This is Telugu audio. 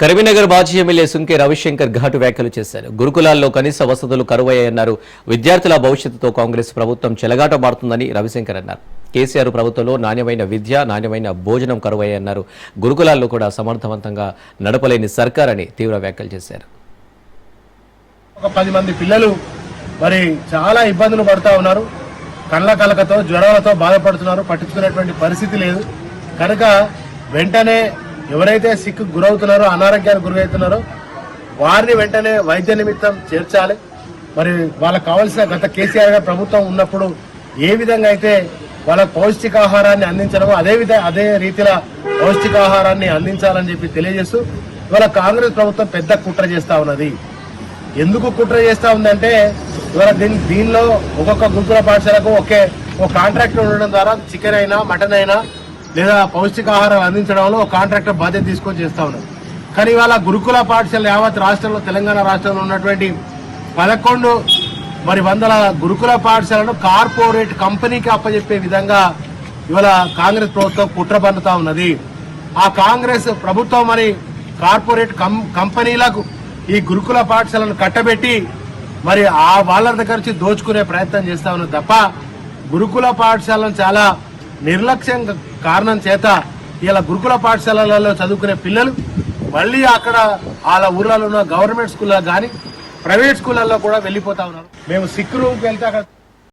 కరీంనగర్ మాజీ ఎమ్మెల్యే సుంకే రవిశంకర్ ఘాటు వ్యాఖ్యలు చేశారు. గురుకులాల్లో కనీస వసతులు కరువయ్యాయన్నారు. విద్యార్థుల భవిష్యత్తుతో కాంగ్రెస్ ప్రభుత్వం చెలగాట మారుతుందని రవిశంకర్ అన్నారు. కేసీఆర్ ప్రభుత్వంలో నాణ్యమైన విద్య నాణ్యమైన భోజనం కరువయ్యాయన్నారు. గురుకులాల్లో కూడా సమర్థవంతంగా నడపలేని సర్కార్ అని తీవ్ర వ్యాఖ్యలు చేశారు. ఒక పది మంది పిల్లలు మరి చాలా ఇబ్బందులు పడుతూ ఉన్నారు. కళ్ళ కలకతో జ్వరాలతో బాధపడుతున్నారు. పట్టించుకునేటువంటి పరిస్థితి లేదు. కనుక వెంటనే ఎవరైతే సిక్ గురవుతున్నారో అనారోగ్యానికి గురవుతున్నారో వారిని వెంటనే వైద్య నిమిత్తం చేర్చాలి. మరి వాళ్ళకి కావాల్సిన గత కేసీఆర్ గారు ప్రభుత్వం ఉన్నప్పుడు ఏ విధంగా అయితే వాళ్ళకు పౌష్టికాహారాన్ని అందించడమో అదే విధ అదే రీతిలో పౌష్టికాహారాన్ని అందించాలని చెప్పి తెలియజేస్తూ ఇవాళ కాంగ్రెస్ ప్రభుత్వం పెద్ద కుట్ర చేస్తా ఉన్నది. ఎందుకు కుట్ర చేస్తా ఉందంటే ఇవాళ దీని దీనిలో ఒక్కొక్క గురుకుల పాఠశాలకు ఒకే ఒక కాంట్రాక్టర్ ఉండడం ద్వారా చికెన్ అయినా మటన్ అయినా లేదా పౌష్టికాహారం అందించడంలో ఒక కాంట్రాక్టర్ బాధ్యత తీసుకొని చేస్తా ఉన్నారు. కానీ ఇవాళ గురుకుల పాఠశాల యావత్ రాష్ట్రంలో తెలంగాణ రాష్ట్రంలో ఉన్నటువంటి పదకొండు మరి వందల గురుకుల పాఠశాలను కార్పొరేట్ కంపెనీకి అప్పజెప్పే విధంగా ఇవాళ కాంగ్రెస్ ప్రభుత్వం కుట్ర పన్నుతా ఉన్నది. ఆ కాంగ్రెస్ ప్రభుత్వం మరి కార్పొరేట్ కం కంపెనీలకు ఈ గురుకుల పాఠశాలను కట్టబెట్టి మరి ఆ వాళ్ళ దగ్గర నుంచి దోచుకునే ప్రయత్నం చేస్తా ఉన్నది తప్ప గురుకుల పాఠశాలను చాలా నిర్లక్ష్యం కారణం చేత ఇలా గురుకుల పాఠశాలలలో చదువుకునే పిల్లలు మళ్ళీ అక్కడ వాళ్ళ ఊర్లలో ఉన్న గవర్నమెంట్ స్కూల్లో కానీ ప్రైవేట్ స్కూళ్ళల్లో కూడా వెళ్ళిపోతా ఉన్నారు. మేము సిక్ రూమ్కి వెళ్తే అక్కడ